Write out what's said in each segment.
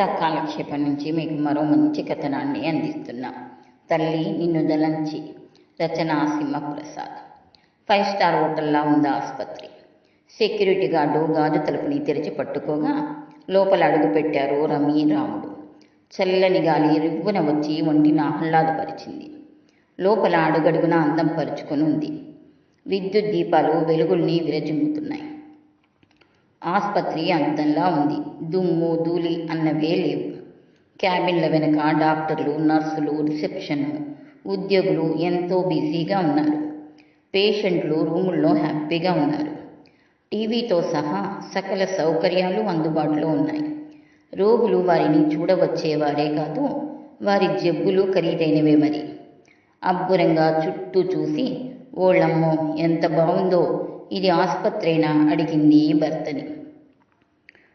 కథ కాలక్షేపం నుంచి మీకు మరో మంచి కథనాన్ని అందిస్తున్నా. తల్లి నిన్ను దలంచి రచన సింహప్రసాద్. ఫైవ్ స్టార్ హోటల్లా ఉంది ఆసుపత్రి. సెక్యూరిటీ గార్డు గాజు తలుపుని తెరిచి పట్టుకోగా లోపల అడుగు పెట్టారు రమి రాముడు. చల్లని గాలి రివ్వున వచ్చి ఒంటిని ఆహ్లాదపరిచింది. లోపల అడుగడుగున అందం పరుచుకొని ఉంది. విద్యుత్ దీపాలు వెలుగుల్ని విరజిమ్ముతున్నాయి ఆసుపత్రి అంతంలా ఉంది. దుమ్ము ధూళి అన్నవే లేవు. క్యాబిన్ల వెనక డాక్టర్లు నర్సులు రిసెప్షన్ ఉద్యోగులు ఎంతో బిజీగా ఉన్నారు. పేషెంట్లు రూముల్లో హ్యాపీగా ఉన్నారు. టీవీతో సహా సకల సౌకర్యాలు అందుబాటులో ఉన్నాయి. రోగులు వారిని చూడవచ్చేవారే కాదు వారి జబ్బులు ఖరీదైనవే మరి. అబ్బురంగా చుట్టూ చూసి ఓళ్ళమ్మో ఎంత బాగుందో ఇది ఆసుపత్రైనా? అడిగింది భర్తని.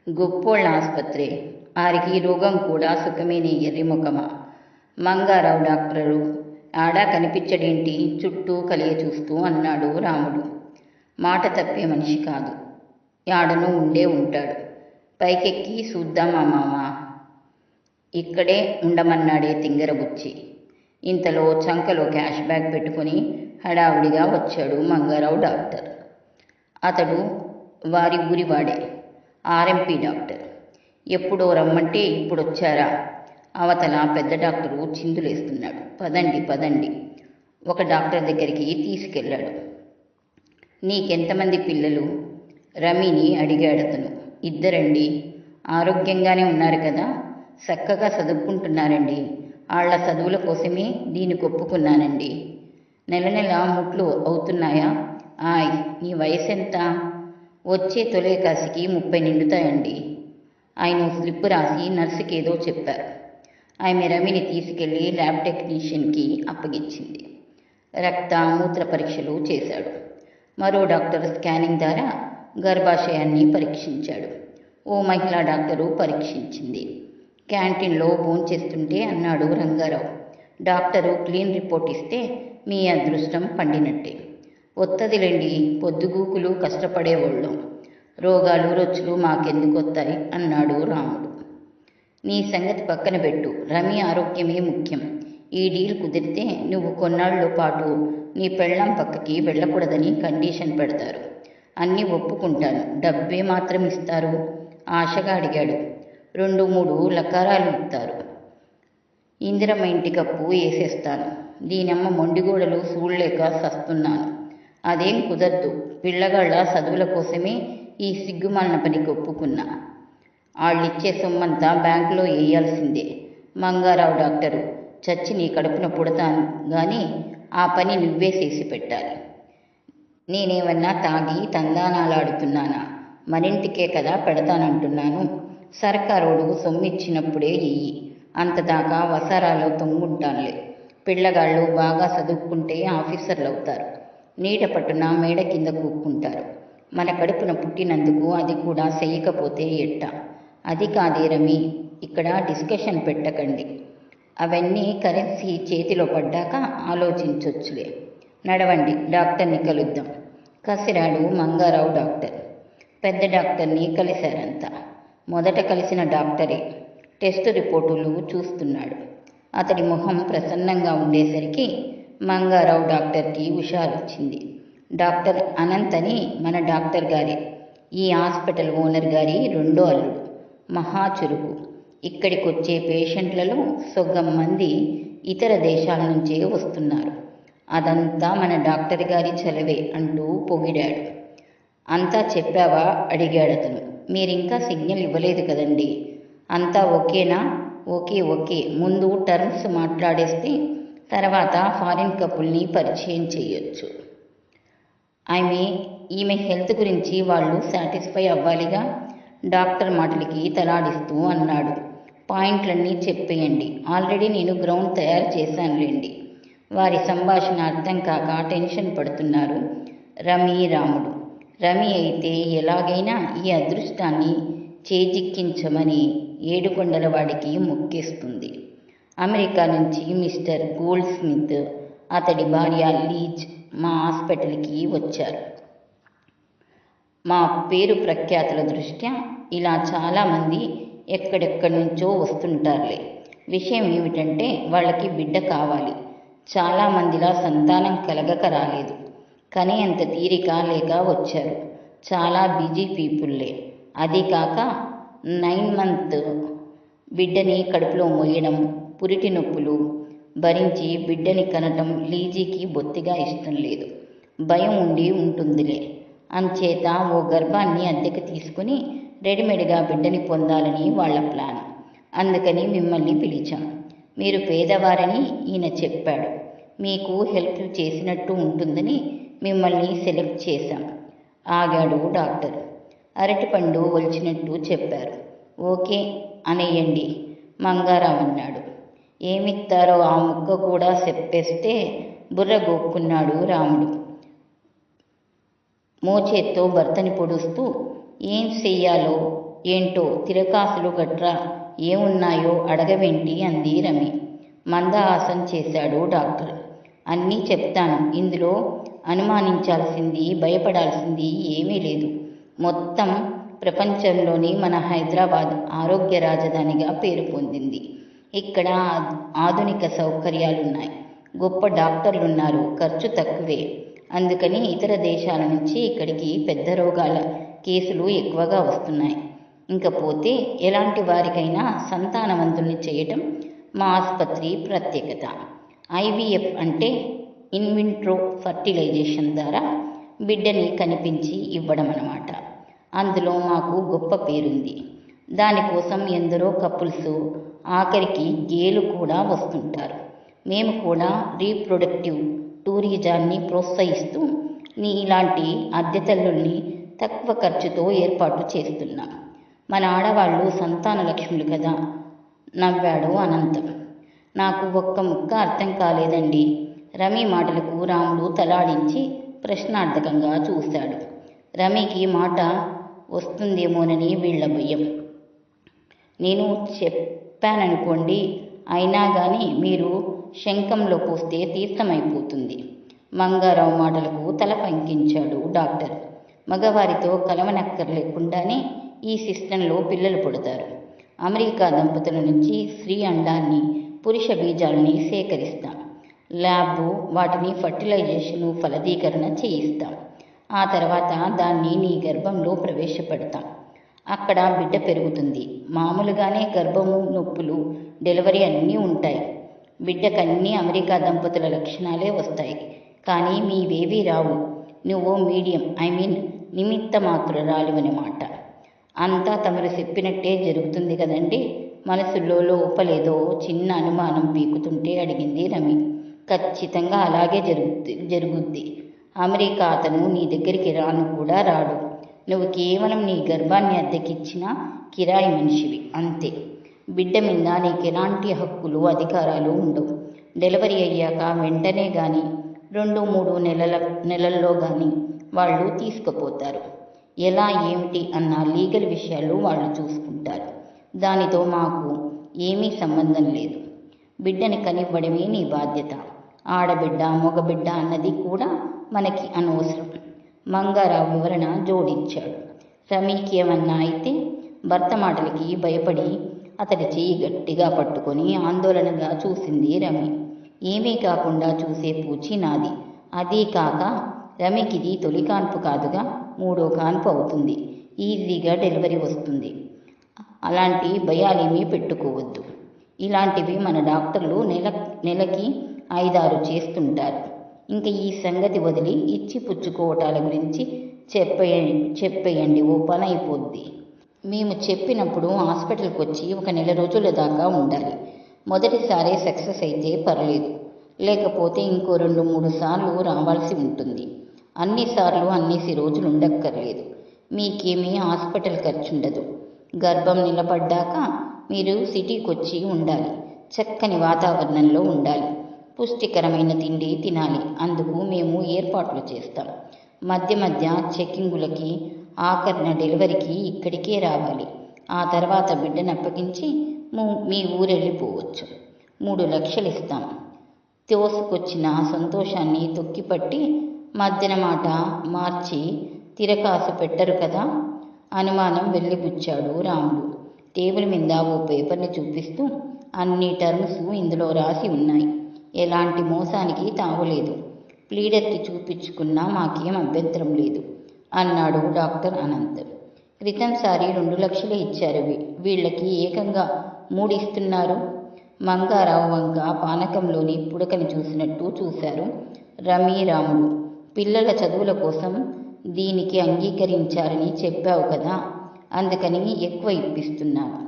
గొప్పోళ్ళ ఆసుపత్రి. ఆరికి రోగం కూడా సుఖమేని ఎర్రిముఖమా మంగారావు డాక్టరు ఆడా కనిపించడేంటి? చుట్టూ కలియ చూస్తూ అన్నాడు రాముడు. మాట తప్పే మనిషి కాదు. యాడను ఉండే ఉంటాడు. పైకెక్కి చూద్దామా మామ. ఇక్కడే ఉండమన్నాడే తింగరబుచ్చి. ఇంతలో చంకలో క్యాష్ బ్యాగ్ పెట్టుకొని హడావుడిగా వచ్చాడు మంగారావు డాక్టర్. అతడు వారి ఊరివాడే ఆర్ఎంపీ డాక్టర్. ఎప్పుడో రమ్మంటే ఇప్పుడు వచ్చారా అవతల పెద్ద డాక్టరు చిందులేస్తున్నాడు. పదండి పదండి. ఒక డాక్టర్ దగ్గరికి తీసుకెళ్ళాడు. నీకెంతమంది పిల్లలు? రమిని అడిగాడతను ఇద్దరండి. ఆరోగ్యంగానే ఉన్నారు కదా? చక్కగా చదువుకుంటున్నారండి వాళ్ళ చదువుల కోసమే దీన్ని ఒప్పుకున్నానండి నెల నెల ముట్లు అవుతున్నాయా? ఆయ్ నీ వయసు ఎంత వచ్చే తొలే కాసికి ముప్పై నిండుతాయండి. ఆయన స్లిప్ రాసి నర్సుకి ఏదో చెప్పారు. ఆమె రమిని తీసుకెళ్ళి ల్యాబ్ టెక్నీషియన్కి అప్పగించింది. రక్త మూత్ర పరీక్షలు చేశాడు. మరో డాక్టర్ స్కానింగ్ ద్వారా గర్భాశయాన్ని పరీక్షించాడు. ఓ మహిళా డాక్టరు పరీక్షించింది. క్యాంటీన్లో భోంచేస్తుంటే అన్నాడు రంగారావు. డాక్టరు క్లీన్ రిపోర్ట్ ఇస్తే మీ అదృష్టం పండినట్టే. ఒత్తదిలేండి పొద్దుగూకులు కష్టపడేవాళ్ళం. రోగాలు రొచ్చులు మాకెందుకు వస్తాయి అన్నాడు రాముడు. నీ సంగతి పక్కన పెట్టు రమి ఆరోగ్యమే ముఖ్యం. ఈ డీల్ కుదిరితే నువ్వు కొన్నాళ్ళ పాటు నీ పెళ్ళం పక్కకి వెళ్ళకూడదని కండిషన్ పెడతారు. అన్నీ ఒప్పుకుంటాను. డబ్బే మాత్రం ఇస్తారు? ఆశగా అడిగాడు. రెండు మూడు లకారాలు ఇస్తారు. ఇందిరమ్మ ఇంటి కప్పు వేసేస్తాను. దీనమ్మ మొండిగోడలు చూడలేక సస్తున్నాను. అదేం కుదరదు. పిల్లగాళ్ళ చదువుల కోసమే ఈ సిగ్గుమాలిన పనికి ఒప్పుకున్నా వాళ్ళిచ్చే సొమ్మంతా బ్యాంకులో వేయాల్సిందే మంగారావు డాక్టరు చచ్చి నీ కడుపున పుడతాను. కానీ ఆ పని నువ్వే చేసి పెట్టాలి. నేనేమన్నా తాగి తందానాలాడుతున్నానా? మరింటికే కదా పెడతానంటున్నాను. సర్కారోడు సొమ్మిచ్చినప్పుడే ఇయ్యి అంతదాకా వసారాలో తొంగుంటానులే. పిల్లగాళ్ళు బాగా చదువుకుంటే ఆఫీసర్లు అవుతారు నీడ పట్టున మేడ కింద కూక్కుంటారు. మన కడుపున పుట్టినందుకు అది కూడా చేయకపోతే ఎట్ట? అది కాదే రమి ఇక్కడ డిస్కషన్ పెట్టకండి. అవన్నీ కరెన్సీ చేతిలో పడ్డాక ఆలోచించొచ్చులే. నడవండి డాక్టర్ని కలుద్దాం. కసిరాడు మంగారావు డాక్టర్. పెద్ద డాక్టర్ని కలిశారంతా. మొదట కలిసిన డాక్టరే. టెస్ట్ రిపోర్టులు చూస్తున్నాడు. అతడి ముఖం ప్రసన్నంగా ఉండేసరికి మంగారావు డాక్టర్కి హుషారొచ్చింది. డాక్టర్ అనంత్ అని మన డాక్టర్ గారే. ఈ హాస్పిటల్ ఓనర్ గారి రెండో అల్లుడు. మహా చురుకు. ఇక్కడికి వచ్చే పేషెంట్లలో సొగ్గం మంది ఇతర దేశాల నుంచే వస్తున్నారు. అదంతా మన డాక్టర్ గారి చలవే అంటూ పొగిడాడు. అంతా చెప్పావా? అడిగాడు అతను మీరింకా సిగ్నల్ ఇవ్వలేదు కదండి. అంతా ఓకేనా? Okay okay. ముందు టర్మ్స్ మాట్లాడేస్తే తర్వాత ఫారిన్ కపుల్ని పరిచయం చేయొచ్చు. ఆమె ఈమె హెల్త్ గురించి వాళ్ళు సాటిస్ఫై అవ్వాలిగా? డాక్టర్ మాటలకి తలాడిస్తూ అన్నాడు. పాయింట్లన్నీ చెప్పేయండి. ఆల్రెడీ నేను గ్రౌండ్ తయారు చేశానులేండి. వారి సంభాషణ అర్థం కాక టెన్షన్ పడుతున్నారు. రమి రాముడు. రమి అయితే ఎలాగైనా ఈ అదృష్టాన్ని చేజిక్కించమని ఏడుకొండల వాడికి మొక్కేస్తుంది. అమెరికా నుంచి మిస్టర్ గోల్డ్ స్మిత్ అతడి భార్య లీజ్ మా హాస్పిటల్కి వచ్చారు. మా పేరు ప్రఖ్యాతుల దృష్ట్యా ఇలా చాలామంది ఎక్కడెక్కడి నుంచో వస్తుంటారులే. విషయం ఏమిటంటే వాళ్ళకి బిడ్డ కావాలి. చాలామందిలా సంతానం కలగక రాలేదు. కానీ అంత తీరిక లేక వచ్చారు. చాలా బిజీ పీపుల్లే. అది కాక నైన్ మంత్ బిడ్డని కడుపులో మోయడం పురిటి నొప్పులు భరించి బిడ్డని కనటం లీజీకి బొత్తిగా ఇష్టం లేదు. భయం ఉండి ఉంటుందిలే. అంచేత ఓ గర్భాన్ని అద్దెకు తీసుకుని రెడీమేడ్గా బిడ్డని పొందాలని వాళ్ళ ప్లాన్. అందుకని మిమ్మల్ని పిలిచాం. మీరు పేదవారని ఈయన చెప్పాడు. మీకు హెల్ప్ చేసినట్టు ఉంటుందని మిమ్మల్ని సెలెక్ట్ చేశాం ఆగాడు డాక్టర్. అరటిపండు ఒలిచినట్టు చెప్పారు. ఓకే అనేయండి మంగారావు అన్నాడు ఏమిస్తారో ఆ ముక్క కూడా చెప్పేస్తే బుర్ర గోక్కున్నాడు రాముడు. మోచేత్తో భర్తని పొడుస్తూ ఏం చెయ్యాలో? ఏంటో తిరకాసులు గట్రా ఏమున్నాయో అడగవేంటి? అంది రమి. మందహాసం చేశాడు డాక్టర్. అన్నీ చెప్తాను. ఇందులో అనుమానించాల్సింది భయపడాల్సింది ఏమీ లేదు. మొత్తం ప్రపంచంలోని మన హైదరాబాద్ ఆరోగ్య రాజధానిగా పేరు పొందింది. ఇక్కడ ఆధునిక సౌకర్యాలున్నాయి. గొప్ప డాక్టర్లున్నారు. ఖర్చు తక్కువే. అందుకని ఇతర దేశాల నుంచి ఇక్కడికి పెద్ద రోగాల కేసులు ఎక్కువగా వస్తున్నాయి. ఇంకపోతే ఎలాంటి వారికైనా సంతానవంతుల్ని చేయటం మా ఆసుపత్రి ప్రత్యేకత. ఐవీఎఫ్ అంటే ఇన్వింట్రో ఫర్టిలైజేషన్ ద్వారా బిడ్డని కనిపించి ఇవ్వడం అన్నమాట అందులో మాకు గొప్ప పేరుంది. దానికోసం ఎందరో కపుల్స్ ఆఖరికి గేలు కూడా వస్తుంటారు. మేము కూడా రీప్రొడక్టివ్ టూరిజాన్ని ప్రోత్సహిస్తూ నీ ఇలాంటి అద్దెతల్లుల్ని తక్కువ ఖర్చుతో ఏర్పాటు చేస్తున్నాం. మన ఆడవాళ్ళు సంతాన లక్ష్ములు కదా? నవ్వాడు అనంతం. నాకు ఒక్క ముక్క అర్థం కాలేదండి. రమి మాటలకు రాముడు తలాడించి ప్రశ్నార్థకంగా చూశాడు. రమికి మాట వస్తుందేమోనని వీళ్ళ భయం. నేను చెప్పాననుకోండి అయినా కానీ మీరు శంఖంలో పోస్తే తీర్థమైపోతుంది. మంగారావు మాటలకు తల పంకించాడు డాక్టర్. మగవారితో కలవనక్కర్లేకుండానే ఈ సిస్టంలో పిల్లలు పుడతారు. అమెరికా దంపతుల నుంచి స్త్రీ అండాన్ని పురుష బీజాలని సేకరిస్తాం. ల్యాబ్ వాటిని ఫర్టిలైజేషను ఫలదీకరణ చేయిస్తాం. ఆ తర్వాత దాన్ని నీ గర్భంలో ప్రవేశపెడతాం. అక్కడ బిడ్డ పెరుగుతుంది. మామూలుగానే గర్భము నొప్పులు డెలివరీ అన్నీ ఉంటాయి. బిడ్డకన్నీ అమెరికా దంపతుల లక్షణాలే వస్తాయి. కానీ మీవేవీ రావు. నువ్వు మీడియం ఐ మీన్ నిమిత్త మాత్రురాలివన్నమాట అంతా తమరు చెప్పినట్టే జరుగుతుంది కదండి? మనసులో లోపలేదో చిన్న అనుమానం పీకుతుంటే అడిగింది రమి. ఖచ్చితంగా అలాగే జరుగుద్ది జరుగుద్ది. అమెరికా అతను నీ దగ్గరికి రాను కూడా రాడు. నువ్వు కేవలం నీ గర్భాన్ని అద్దెకిచ్చిన కిరాయి మనిషివి అంతే. బిడ్డ మీద నీకు ఎలాంటి హక్కులు అధికారాలు ఉండవు. డెలివరీ అయ్యాక వెంటనే కానీ రెండు మూడు నెలల నెలల్లో కానీ వాళ్ళు తీసుకుపోతారు. ఎలా ఏమిటి అన్న లీగల్ విషయాలు వాళ్ళు చూసుకుంటారు. దానితో మాకు ఏమీ సంబంధం లేదు. బిడ్డని కనివ్వడమే నీ బాధ్యత. ఆడబిడ్డ మగబిడ్డ అన్నది కూడా మనకి అనవసరం. మంగారావు వివరణ జోడించాడు. రమీకి ఏమన్నా అయితే భర్త మాటలకి భయపడి అతడి చెయ్యి గట్టిగా పట్టుకొని ఆందోళనగా చూసింది రమి. ఏమీ కాకుండా చూసే పూచి నాది. అదీ కాక రమికిది తొలి కాన్పు కాదుగా మూడో కాన్పు అవుతుంది. ఈజీగా డెలివరీ వస్తుంది. అలాంటి భయాలేమీ పెట్టుకోవద్దు. ఇలాంటివి మన డాక్టర్లు నెల నెలకి ఐదారు చేస్తుంటారు. ఇంక ఈ సంగతి వదిలి ఇచ్చి పుచ్చుకోవటాల గురించి చెప్పే చెప్పేయండి ఓ పని అయిపోద్ది. మేము చెప్పినప్పుడు హాస్పిటల్కి వచ్చి ఒక నెల రోజుల దాకా ఉండాలి. మొదటిసారి సక్సెస్ అయితే పర్లేదు. లేకపోతే ఇంకో రెండు మూడు సార్లు రావాల్సి ఉంటుంది. అన్నిసార్లు అన్నేసి రోజులు ఉండక్కర్లేదు మీకేమీ హాస్పిటల్ ఖర్చు ఉండదు గర్భం నిలబడ్డాక మీరు సిటీకి వచ్చి ఉండాలి. చక్కని వాతావరణంలో ఉండాలి. పుష్టికరమైన తిండి తినాలి. అందుకు మేము ఏర్పాట్లు చేస్తాం. మధ్య మధ్య చెక్కింగులకి ఆఖరిన డెలివరీకి ఇక్కడికే రావాలి. ఆ తర్వాత బిడ్డను అప్పగించి మీ ఊరెళ్ళిపోవచ్చు. మూడు లక్షలు ఇస్తాం. తోసుకొచ్చిన సంతోషాన్ని తొక్కిపట్టి మధ్యన మాట మార్చి తిరకాసు పెట్టరు కదా? అనుమానం వెళ్ళిపుచ్చాడు రాముడు. టేబుల్ మీద ఓ పేపర్ని చూపిస్తూ అన్ని టర్మ్స్ ఇందులో రాసి ఉన్నాయి. ఎలాంటి మోసానికి తావులేదు. ప్లీడెత్తి చూపించుకున్నా మాకేం అభ్యంతరం లేదు అన్నాడు డాక్టర్ అనంత్. క్రితంసారి రెండు లక్షలు ఇచ్చారు వీళ్ళకి ఏకంగా మూడు ఇస్తున్నారు మంగారావు వంక పానకంలోని పుడకని చూసినట్టు చూశారు రమీరాముడు. పిల్లల చదువుల కోసం దీనికి అంగీకరించారని చెప్పావు కదా అందుకని ఎక్కువ ఇప్పిస్తున్నాను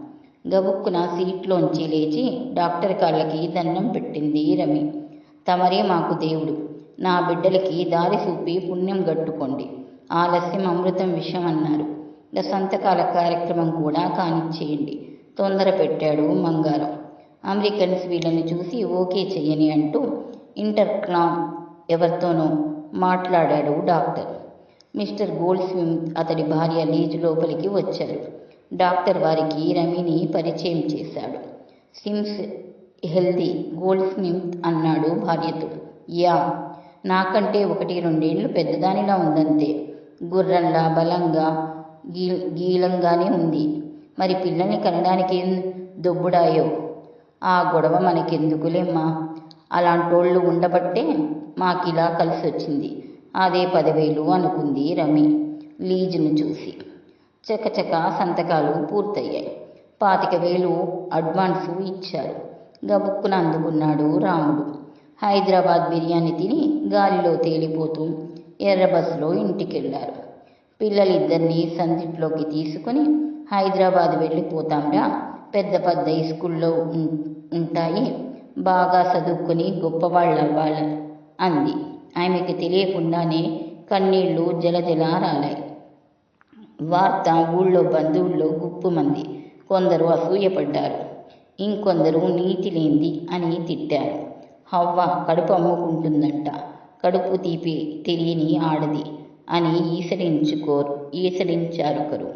గబుక్కున సీట్లోంచి లేచి డాక్టర్ కాళ్ళకి దండం పెట్టింది రమి తమరే మాకు దేవుడు. నా బిడ్డలకి దారి చూపి పుణ్యం గట్టుకోండి. ఆలస్యం అమృతం విషయం అన్నారు ఇక సంతకాల కార్యక్రమం కూడా కానిచ్చేయండి. తొందర పెట్టాడు మంగారం. అమెరికన్స్ వీళ్ళని చూసి ఓకే చెయ్యని అంటూ ఇంటర్ క్లామ్ ఎవరితోనో మాట్లాడాడు డాక్టర్. మిస్టర్ గోల్డ్ అతడి భార్య లీజ్ లోపలికి వచ్చారు. డాక్టర్ వారికి రమిని పరిచయం చేశాడు. సిమ్స్ హెల్దీ గోల్డ్ స్మిత్ అన్నాడు భార్యతో యా నాకంటే ఒకటి రెండేళ్ళు పెద్దదానిలా ఉందంతే. గుర్రంలా బలంగా గీ గీలంగానే ఉంది. మరి పిల్లల్ని కనడానికి ఏం దొబ్బుడాయో? ఆ గొడవ మనకెందుకులేమ్మా? అలాంటోళ్ళు ఉండబట్టే మాకిలా కలిసి వచ్చింది అదే పదివేలు అనుకుంది రమి. లీజును చూసి. చకచక సంతకాలు పూర్తయ్యాయి. పాతిక వేలు అడ్వాన్సు ఇచ్చారు గబుక్కున అందుకున్నాడు రాముడు. హైదరాబాద్ బిర్యానీ తిని గాలిలో తేలిపోతూ ఎర్ర బస్సులో ఇంటికెళ్ళారు పిల్లలిద్దరినీ సందిట్లోకి తీసుకుని హైదరాబాద్ వెళ్ళిపోతాంరా. పెద్ద పెద్ద స్కూల్లో ఉంటాయి. బాగా చదువుకుని గొప్పవాళ్ళు అవ్వాలి అంది. ఆమెకి తెలియకుండానే కన్నీళ్ళు జలజల రాలాయి వార్త ఊళ్ళో బంధువుల్లో గుప్పుమంది కొందరు అసూయపడ్డారు. ఇంకొందరు నీతి లేంది అని తిట్టారు. హవ్వ కడుపు అమ్ముకుంటుందంట. కడుపు తీపి తెలియని ఆడది అని ఈశలించుకోరు ఈసరించారు ఒకరు.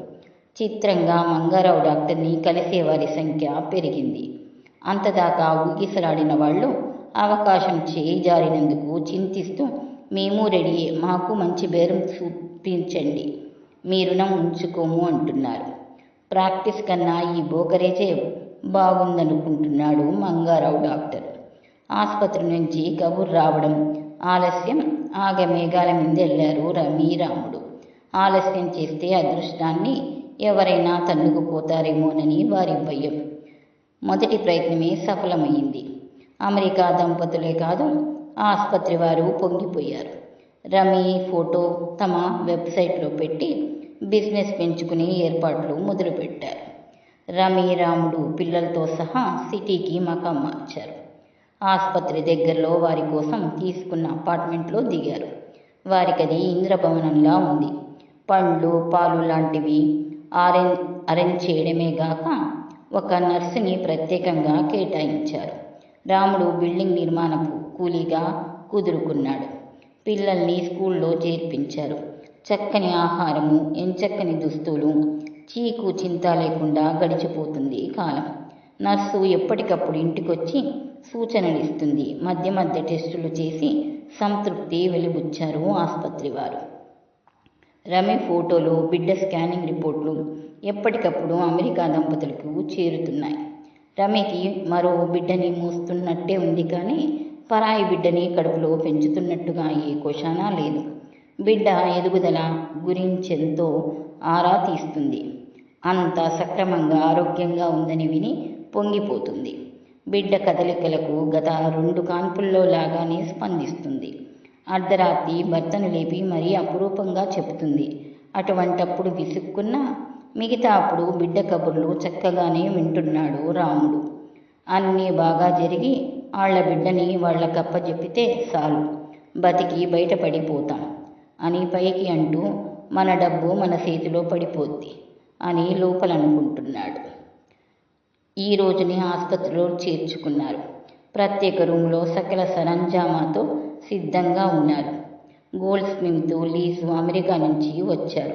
చిత్రంగా మంగారావు డాక్టర్ని కలిసేవారి సంఖ్య పెరిగింది. అంతదాకా ఊగిసలాడిన వాళ్ళు అవకాశం చేయి జారినందుకు చింతిస్తూ మేము రెడీ మాకు మంచి బేరం చూపించండి. మీ రుణం ఉంచుకోము అంటున్నారు ప్రాక్టీస్ కన్నా ఈ బోకరేజే బాగుందనుకుంటున్నాడు మంగారావు డాక్టర్. ఆసుపత్రి నుంచి కబుర్ రావడం ఆలస్యం ఆగమేఘాల మీద వెళ్ళారు రమీ రాముడు ఆలస్యం చేస్తే అదృష్టాన్ని ఎవరైనా తన్నుకుపోతారేమోనని వారి భయం. మొదటి ప్రయత్నమే సఫలమైంది. అమెరికా దంపతులే కాదు ఆసుపత్రి వారు పొంగిపోయారు. రమి ఫోటో తమ వెబ్సైట్లో పెట్టి బిజినెస్ పెంచుకునే ఏర్పాట్లు మొదలుపెట్టారు. రమి రాముడు పిల్లలతో సహా సిటీకి మకాం మార్చారు. ఆసుపత్రి దగ్గరలో వారి కోసం తీసుకున్న అపార్ట్మెంట్లో దిగారు. వారికది ఇంద్రభవనంలా ఉంది. పండ్లు పాలు లాంటివి ఆరెంజ్ అరేంజ్ చేయడమే గాక ఒక నర్సుని ప్రత్యేకంగా కేటాయించారు. రాముడు బిల్డింగ్ నిర్మాణపు కూలీగా కుదురుకున్నాడు. పిల్లల్ని స్కూల్లో చేర్పించారు. చక్కని ఆహారము ఎంచక్కని దుస్తులు చీకు చింత లేకుండా గడిచిపోతుంది కాలం. నర్సు ఎప్పటికప్పుడు ఇంటికొచ్చి సూచనలు ఇస్తుంది మధ్య మధ్య టెస్టులు చేసి సంతృప్తి వెలిబుచ్చారు ఆసుపత్రి వారు. రమి ఫోటోలు బిడ్డ స్కానింగ్ రిపోర్ట్లు ఎప్పటికప్పుడు అమెరికా దంపతులకు చేరుతున్నాయి. రమికి మరో బిడ్డని మూస్తున్నట్టే ఉంది కానీ పరాయి బిడ్డని కడుపులో పెంచుతున్నట్టుగా ఏ కోశానా లేదు. బిడ్డ ఎదుగుదల గురించెంతో ఆరా తీస్తుంది. అంత సక్రమంగా ఆరోగ్యంగా ఉందని విని పొంగిపోతుంది. బిడ్డ కదలికలకు గత రెండు కాన్పుల్లో లాగానే స్పందిస్తుంది. అర్ధరాత్రి భర్తను లేపి మరీ అపురూపంగా చెబుతుంది. అటువంటప్పుడు విసుక్కున్న మిగతా అప్పుడు బిడ్డ కబుర్లు చక్కగానే వింటున్నాడు రాముడు. అన్నీ బాగా జరిగి వాళ్ళ బిడ్డని వాళ్ళకప్ప చెప్పితే చాలు. బతికి బయటపడిపోతాం. అని పైకి అంటూ మన డబ్బు మన చేతిలో పడిపోద్ది అని లోపల అనుకుంటున్నాడు ఈ రోజుని ఆసుపత్రిలో చేర్చుకున్నారు. ప్రత్యేక రూమ్లో సకల సరంజామాతో సిద్ధంగా ఉన్నారు. గోల్డ్ స్మిమ్తో లీజు అమెరికా నుంచి వచ్చారు.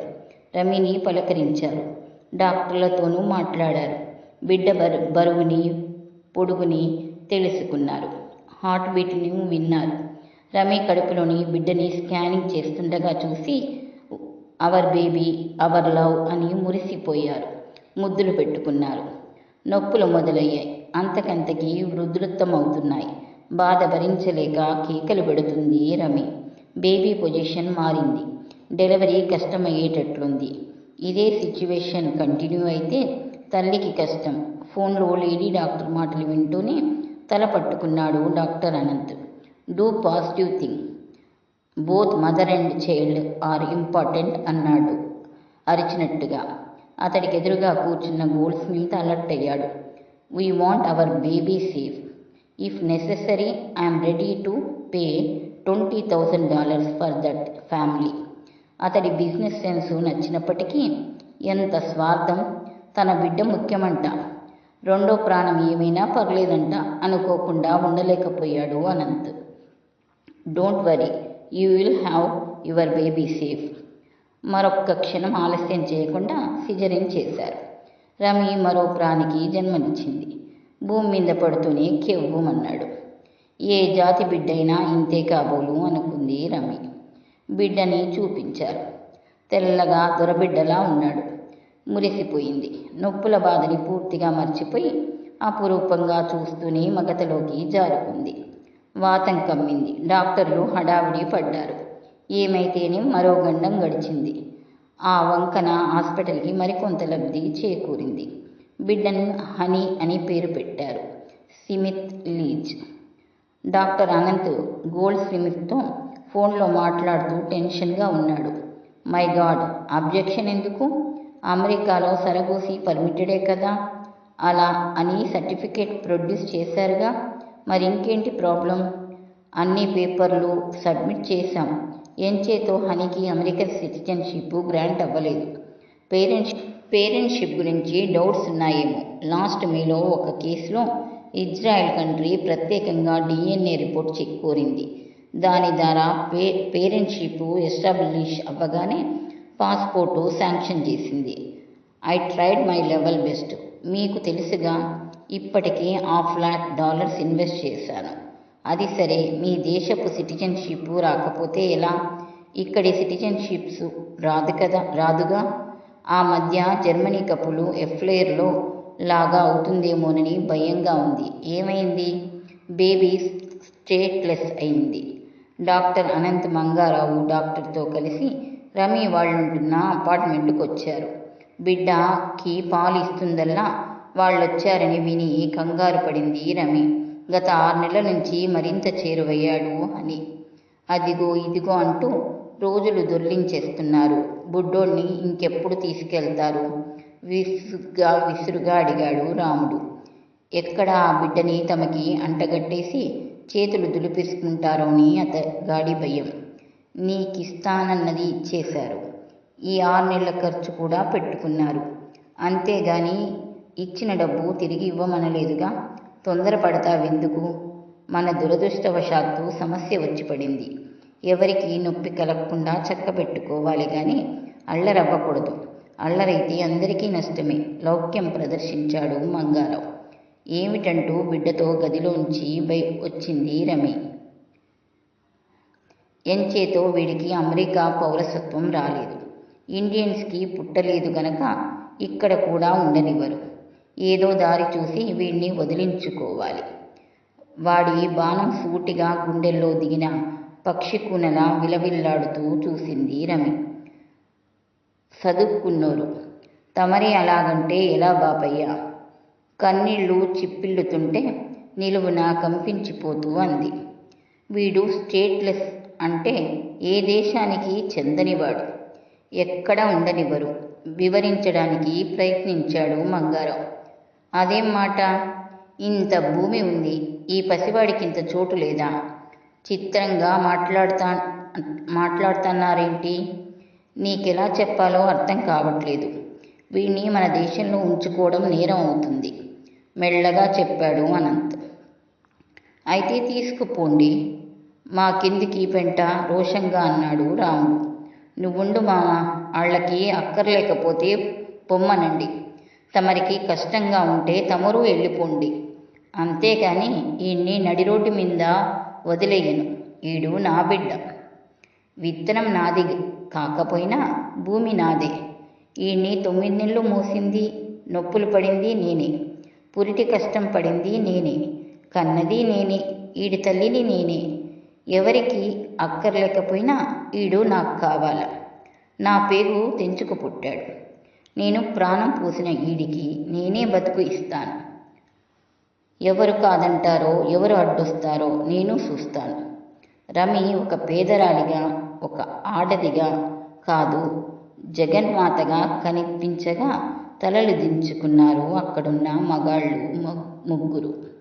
రమిని పలకరించారు. డాక్టర్లతోనూ మాట్లాడారు. బిడ్డ బరు బరువుని పొడుగుని తెలుసుకున్నారు. హార్ట్ బీట్ని విన్నారు. రమి కడుపులోని బిడ్డని స్కానింగ్ చేస్తుండగా చూసి అవర్ బేబీ అవర్ లవ్ అని మురిసిపోయారు. ముద్దులు పెట్టుకున్నారు. నొప్పులు మొదలయ్యాయి. అంతకంతకి వృద్ధులత్తమవుతున్నాయి. బాధ భరించలేక కేకలు పెడుతుంది రమి. బేబీ పొజిషన్ మారింది. డెలివరీ కష్టమయ్యేటట్లుంది. ఇదే సిచ్యువేషన్ కంటిన్యూ అయితే తల్లికి కష్టం. ఫోన్లో లేడీ డాక్టర్ మాటలు వింటూనే తల పట్టుకున్నాడు doctor Anant. Do positive thing. Both mother and child are important అన్నాడు అరిచినట్టుగా. అతడికి ఎదురుగా కూర్చున్న గోల్డ్ స్మిత్ అలర్ట్ అయ్యాడు. We want our baby safe. If necessary I'm ready to pay twenty thousand dollars for that family. అతడి business sense నచ్చినప్పటికీ ఎంత స్వార్థం. తన బిడ్డ ముఖ్యమంట. రెండో ప్రాణం ఏమైనా పర్లేదంట అనుకోకుండా ఉండలేకపోయాడు Anant. Don't worry you will have your baby safe. మరొక్క క్షణం ఆలస్యం చేయకుండా సిజరిన్ చేశారు. రమి మరో ప్రాణికి జన్మనిచ్చింది. భూమి మీద పడుతూనే కెవ్వుమన్నాడు. ఏ జాతి బిడ్డైనా ఇంతే కాబోలు అనుకుంది రమి. బిడ్డని చూపించారు. తెల్లగా దొరబిడ్డలా ఉన్నాడు. మురిసిపోయింది. నొప్పుల బాధని పూర్తిగా మర్చిపోయి అపురూపంగా చూస్తూనే మగతలోకి జారుకుంది. వాతం కమ్మింది. డాక్టర్లు హడావిడి పడ్డారు. ఏమైతేనే మరో గండం గడిచింది. ఆ వంకన హాస్పిటల్కి మరికొంత లబ్ధి చేకూరింది. బిడ్డను హనీ అని పేరు పెట్టారు. Smith Liz. డాక్టర్ అనంత్ గోల్డ్ స్మిత్తో ఫోన్లో మాట్లాడుతూ టెన్షన్గా ఉన్నాడు. మై గాడ్ అబ్జెక్షన్ ఎందుకు? అమెరికాలో సరగోసి పర్మిటెడే కదా? అలా అని సర్టిఫికేట్ ప్రొడ్యూస్ చేశారుగా? మరి ఇంకేంటి ప్రాబ్లం? అన్ని పేపర్లు సబ్మిట్ చేశాం. ఎంచేతో హనీకి అమెరికన్ సిటిజన్షిప్ గ్రాంట్ అవ్వలేదు? పేరెంట్స్ పేరెంట్షిప్ గురించి డౌట్స్ ఉన్నాయేమో. లాస్ట్ మేలో ఒక కేసులో ఇజ్రాయెల్ కంట్రీ ప్రత్యేకంగా డిఎన్ఏ రిపోర్ట్ చెక్ కోరింది. దాని ద్వారా పే పేరెంట్షిప్ ఎస్టాబ్లిష్ అవ్వగానే పాస్పోర్టు శాంక్షన్ చేసింది. I tried my level best. మీకు తెలుసుగా ఇప్పటికే హాఫ్ లాక్ డాలర్స్ ఇన్వెస్ట్ చేశాను. అది సరే మీ దేశపు సిటిజన్షిప్ రాకపోతే ఎలా? ఇక్కడి సిటిజన్షిప్స్ రాదు కదా రాదుగా? ఆ మధ్య జర్మనీ కప్పులు ఎఫ్లేర్లో లాగా అవుతుందేమోనని భయంగా ఉంది. ఏమైంది? బేబీ స్టేట్లెస్ అయింది. డాక్టర్ అనంత్ మంగారావు డాక్టర్తో కలిసి రమి వాళ్ళుంటున్న అపార్ట్మెంట్కి వచ్చారు. బిడ్డకి పాలు ఇస్తుందల్లా? వాళ్ళు వచ్చారని విని కంగారు పడింది రమి. గత ఆరు నెలల నుంచి మరింత చేరువయ్యాడు అని. అదిగో ఇదిగో అంటూ రోజులు దొర్లించేస్తున్నారు. బుడ్డోణ్ణి ఇంకెప్పుడు తీసుకెళ్తారు? విసుగ్గా విసురుగా అడిగాడు రాముడు. ఎక్కడ ఆ బిడ్డని తమకి అంటగట్టేసి చేతులు దులిపేసుకుంటారోని అతగాడి భయం. నీకిస్తానన్నది ఇచ్చేశారు ఈ ఆరు నెలల ఖర్చు కూడా పెట్టుకున్నారు. అంతేగాని ఇచ్చిన డబ్బు తిరిగి ఇవ్వమనలేదుగా. తొందరపడతావెందుకు? మన దురదృష్టవశాత్తు సమస్య వచ్చి పడింది ఎవరికి నొప్పి కలగకుండా చక్క పెట్టుకోవాలి కానీ అల్లరవ్వకూడదు. అల్లరైతే అందరికీ నష్టమే. లౌక్యం ప్రదర్శించాడు మంగారావు. ఏమిటంటూ బిడ్డతో గదిలోంచి బై వచ్చింది రమి. ఎంచేతో వీడికి అమెరికా పౌరసత్వం రాలేదు. ఇండియన్స్కి పుట్టలేదు గనక ఇక్కడ కూడా ఉండనివ్వరు. ఏదో దారి చూసి వీడిని వదిలించుకోవాలి. వాడి బాణం సూటిగా గుండెల్లో దిగిన పక్షి కూనలా విలవిల్లాడుతూ చూసింది రమి. చదువుకున్నోరు తమరి అలాగంటే ఎలా బాపయ్య? కన్నీళ్ళు చిప్పిల్లుతుంటే నిలువున కంపించిపోతూ అంది. వీడు స్టేట్లెస్ అంటే ఏ దేశానికి చెందనివాడు? ఎక్కడ ఉండనివ్వరు. వివరించడానికి ప్రయత్నించాడు మంగారావు అదేం మాట? ఇంత భూమి ఉంది ఈ పసివాడికి ఇంత చోటు లేదా? చిత్రంగా మాట్లాడుతా మాట్లాడుతున్నారేంటి? నీకెలా చెప్పాలో అర్థం కావట్లేదు. వీడిని మన దేశంలో ఉంచుకోవడం నేరం అవుతుంది. మెల్లగా చెప్పాడు అనంత్. అయితే తీసుకుపోండి. మా కిందికి పెంట రోషంగా అన్నాడు రాముడు నువ్వుండు మామ వాళ్ళకి అక్కర్లేకపోతే పొమ్మనండి. తమరికి కష్టంగా ఉంటే తమరు వెళ్ళిపోండి. అంతేకాని ఈయన్ని నడి రోడ్డు మీద వదిలేయను. ఈడు నా బిడ్డ. విత్తనం నాది కాకపోయినా భూమి నాదే. ఈయన్ని తొమ్మిది నెలలు మోసింది నొప్పులు పడింది నేనే. పురిటి కష్టం పడింది నేనే. కన్నది నేనే. ఈడి తల్లిని నేనే. ఎవరికి అక్కర్లేకపోయినా ఈడు నాకు కావాల. నా పేగు తెంచుకు పుట్టాడు. నేను ప్రాణం పోసిన ఈడికి నేనే బతుకు ఇస్తాను. ఎవరు కాదంటారో ఎవరు అడ్డొస్తారో నేను చూస్తాను. రమి ఒక పేదరాలిగా ఒక ఆడదిగా కాదు జగన్మాతగా కనిపించగా తలలు దించుకున్నారు అక్కడున్న మగాళ్ళు ముగ్గురు.